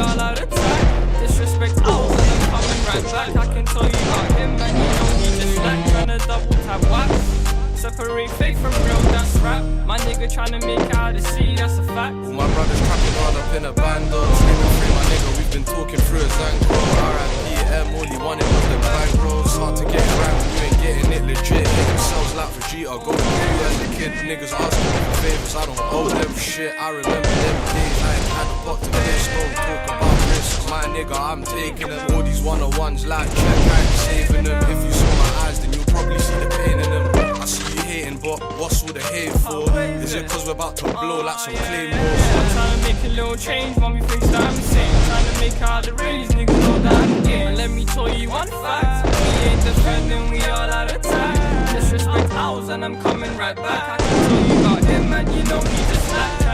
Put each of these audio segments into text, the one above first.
all out attack. Disrespect ours and I'm coming right back. I can tell you about him, man, you know he just like trying to double tap wax. Separate fake from real, that's rap. My nigga tryna make out of sea, that's a fact. All my brothers trapping hard up in a bando. Sleeping free, my nigga, we've been talking through a Zanko. RIP, M, all he wanted was the bankroll. Start to get ranked, you ain't getting it legit. Hit themselves like Vegeta, go to you as a kid. Niggas asking for favors, I don't owe them shit. I remember them days, I ain't had a pot nigga, I'm taking them. All these one on ones like check, I ain't saving them. If you saw my eyes, then you'll probably see the pain in them. I see you hating, but what's all the hate for? Is it cause we're about to blow like some claymores? I'm trying to make a little change, mommy thinks that I'm insane. Trying to make out the raise, niggas know that I'm game. Let me tell you one fact, we ain't defending, we all out attack. Disrespect ours and I'm coming right back. I can tell you about him and you know he just like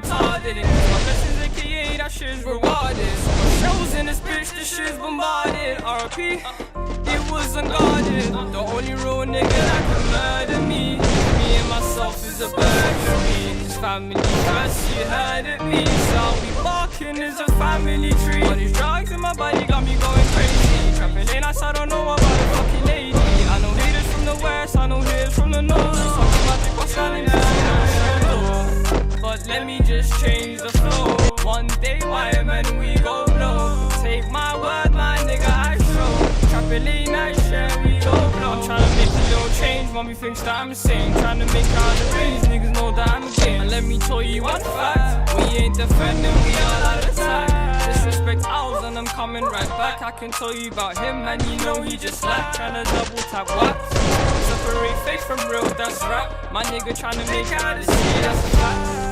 retarded. And my blessings aka that shit's rewarded. Shows in this bitch, this shit's bombarded. RP. It was unguarded. The only real nigga that can murder me. Me and myself is a burglary. It's family first, you heard it me. So we barking is a family tree. All these drugs in my body got me going crazy. Trapping in, I let me just change the flow. One day, why man we go blow. Take my word, my nigga, I show. Trapping late night, share we go blow. I'm trying to make a little change, mommy thinks that I'm insane. Trying to make out the raise, niggas know that I'm game. And let me tell you one fact, we ain't defending, we all out of attack. Disrespect ours and I'm coming right back. I can tell you about him, and you know he just like trying to double tap what? Separate fake from real, that's rap. My nigga trying to make out of sea, that's a fact.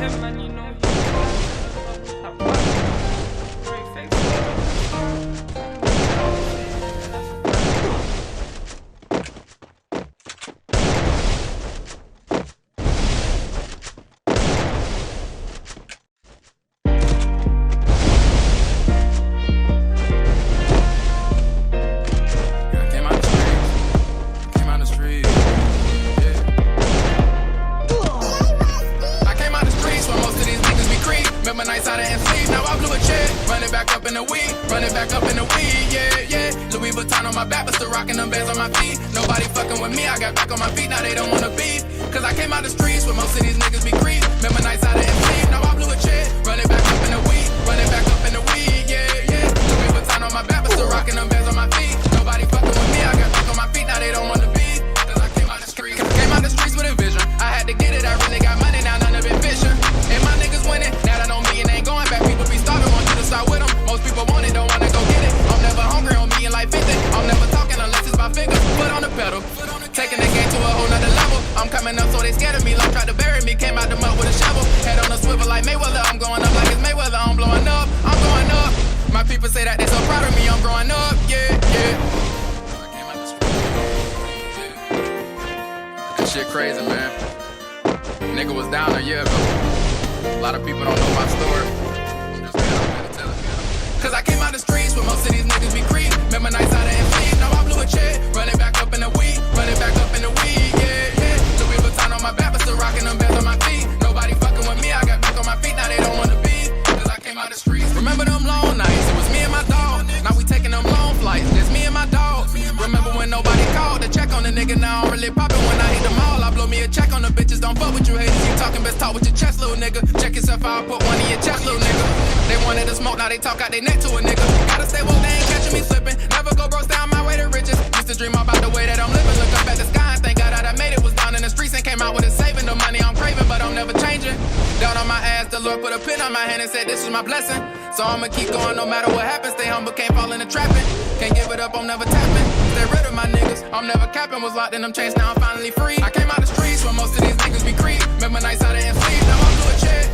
Him, and you my back, but still rocking them bands on my feet. Nobody fucking with me. I got back on my feet. Now they don't wanna beef. Cause I came out the streets where most of these niggas be creep. Remember nights out and sleep. Now I blew a check. Running back up in the weed. Running back up in the weed. Yeah, yeah. Louis Vuitton on my back, but still rocking them bands lot of people don't know my story. Cause I came out the streets where most of these niggas be creep. Remember nights out and sleep. Now I blew a check. Running back up in the weed. Running back up in the weed. Yeah, yeah. Louis Vuitton on my back, but still rocking them bands on my feet. Nobody fucking with me. I got back on my feet. Now they don't wanna be. Cause I came out the streets. Remember them long nights? It was me and my dog. Now we taking them long flights. Just me and my dog. Remember when nobody called to check on the nigga? Now I'm really popping when I hit the mall. I blow me a check on the bitches. Don't fuck with you haters. You talking best talk with your chest, little nigga. Yourself. Put one in your chest, little nigga. They wanted to smoke. Now they talk out their neck to a nigga. Gotta stay woke. They ain't catching me slipping. Never go broke down my way to riches. Used to dream about the way that I'm living. Look up at the sky and thank God that I made it. Was down in the streets and came out with a saving. The money I'm craving, but I'm never changing. Down on my ass, the Lord put a pin on my hand and said this was my blessing. So I'ma keep going no matter what happens. Stay humble, can't fall into trapping. Can't give it up, I'm never tapping. Stay rid of my niggas. I'm never capping. Was locked in them chains, now I'm finally free. I came out the streets where most of these niggas be creep. Remember nights out and sleep. Now I'm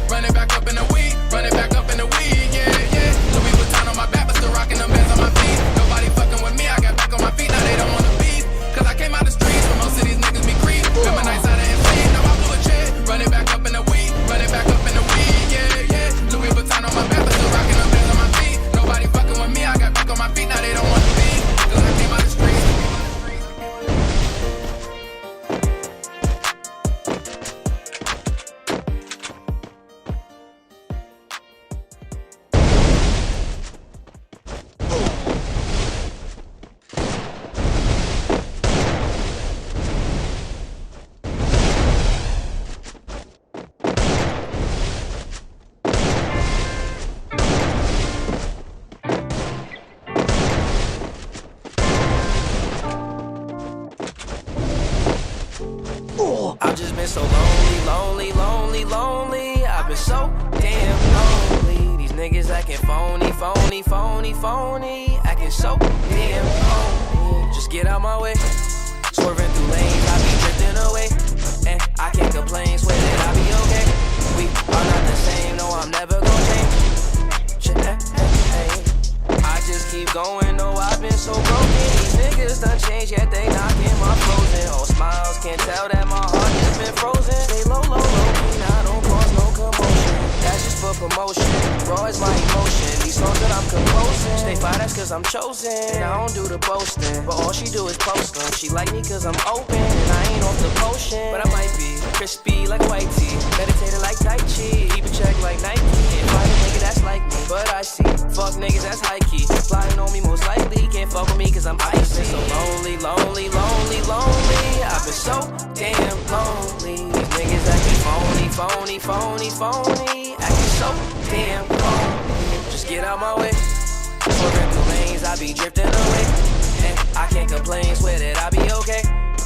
a check. Running back up in the week. I've so damn lonely. These niggas acting phony, phony, phony, phony. Acting so damn phony. Just get out my way. Swerving through lanes, I be drifting away. And I can't complain, swear that I be okay. We are not the same, no, I'm never gonna change. Ch- eh. I just keep going, no, I've been so broken. These niggas done changed, yet they knocking my frozen. All smiles, can't tell that my heart has been frozen. Stay fire, that's cause I'm chosen. And I don't do the boasting, but all she do is post them. She like me cause I'm open, and I ain't off the potion. But I might be crispy like white tea, meditated like Tai Chi, keep a check like Nike. Find a nigga that's like me, but I see. Fuck niggas that's high key. Flying on me most likely, can't fuck with me cause I'm icy. So lonely, lonely, lonely, lonely. I've been so damn lonely. These niggas acting phony, phony, phony, phony. Acting so damn phony. Just get out my way. I be drifting away. And I can't complain, swear that I be okay.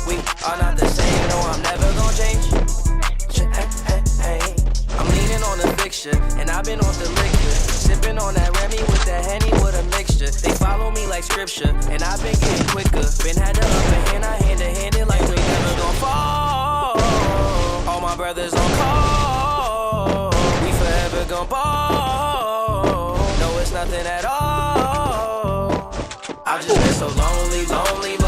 We are not the same, no, I'm never gonna change. Ch-. I'm leaning on the fixture, and I've been off the liquor. Sipping on that Remy with that Henny with a mixture. They follow me like scripture, and I've been getting quicker. Been had the upper hand, I hand to hand it like we never gonna fall. All my brothers on call. So lonely, lonely.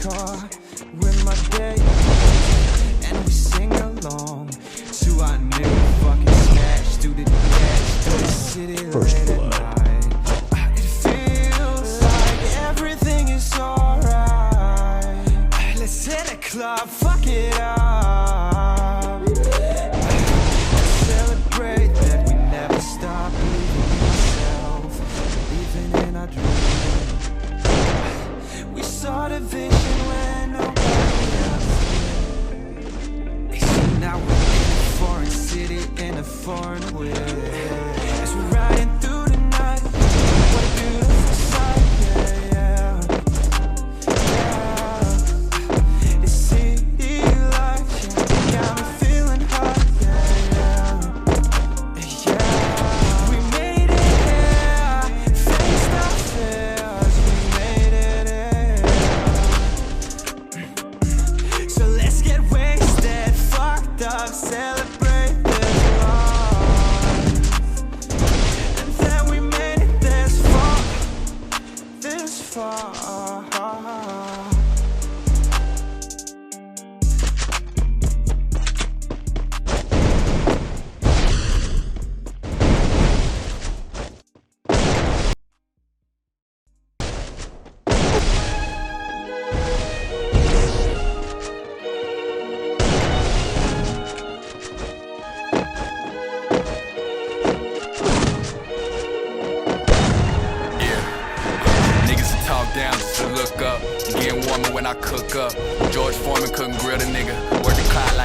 Car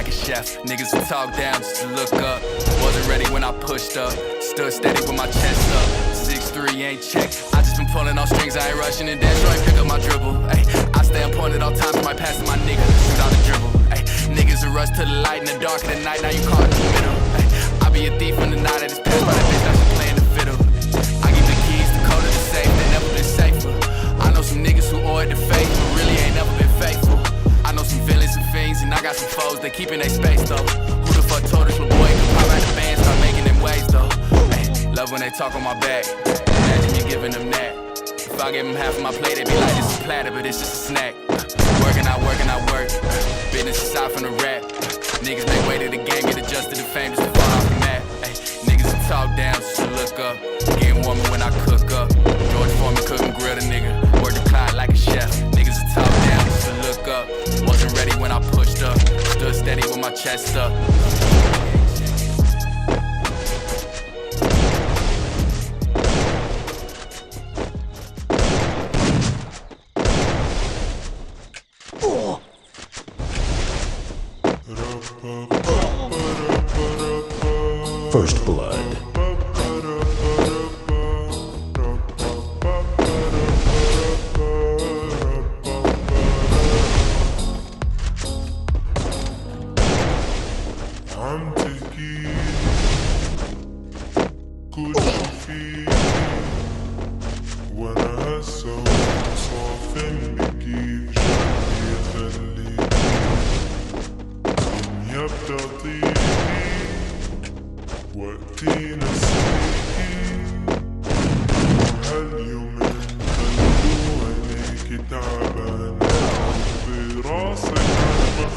like a chef. Niggas would talk down just to look up. Wasn't ready when I pushed up. Stood steady with my chest up. Six three ain't check. I just been pulling on strings. I ain't rushing and dance. Right, pick up my dribble. Ay, I stay on point at all times. My passing my nigga. Shoot out the dribble. Ay, niggas will rush to the light in the dark of the night. Now you in the middle. Ay, I be a thief in the night. I just pass by that some fiends, and I got some foes. They keeping their space though. Who the fuck told us, little boy? Could pop out the band, start making them waves though. Ay, love when they talk on my back. Imagine me giving them that. If I give them half of my plate, they be like, this is platter, but it's just a snack. Working, I work, and I work. Business aside from the rap. Niggas make way to the game, get adjusted to fame just to fall off the map. Niggas will talk down just to look up. Getting warmer when I cook up. George Foreman couldn't grill the nigga. Work the clock like a chef. Niggas will talk down just to look up. Steady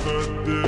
the day.